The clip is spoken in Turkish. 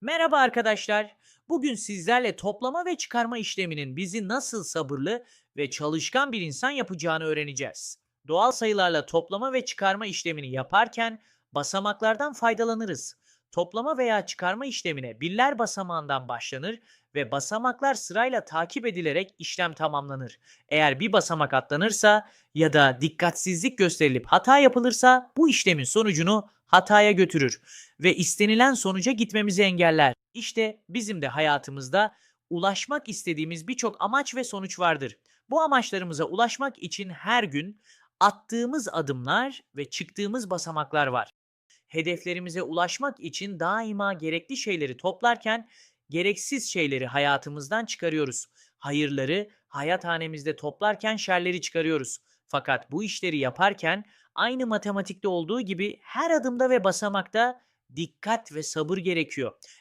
Merhaba arkadaşlar. Bugün sizlerle toplama ve çıkarma işleminin bizi nasıl sabırlı ve çalışkan bir insan yapacağını öğreneceğiz. Doğal sayılarla toplama ve çıkarma işlemini yaparken basamaklardan faydalanırız. Toplama veya çıkarma işlemine birler basamağından başlanır ve basamaklar sırayla takip edilerek işlem tamamlanır. Eğer bir basamak atlanırsa ya da dikkatsizlik gösterilip hata yapılırsa bu işlemin sonucunu hataya götürür ve istenilen sonuca gitmemizi engeller. İşte bizim de hayatımızda ulaşmak istediğimiz birçok amaç ve sonuç vardır. Bu amaçlarımıza ulaşmak için her gün attığımız adımlar ve çıktığımız basamaklar var. Hedeflerimize ulaşmak için daima gerekli şeyleri toplarken gereksiz şeyleri hayatımızdan çıkarıyoruz. Hayırları hayat hanemizde toplarken şerleri çıkarıyoruz. Fakat bu işleri yaparken aynı matematikte olduğu gibi her adımda ve basamakta dikkat ve sabır gerekiyor.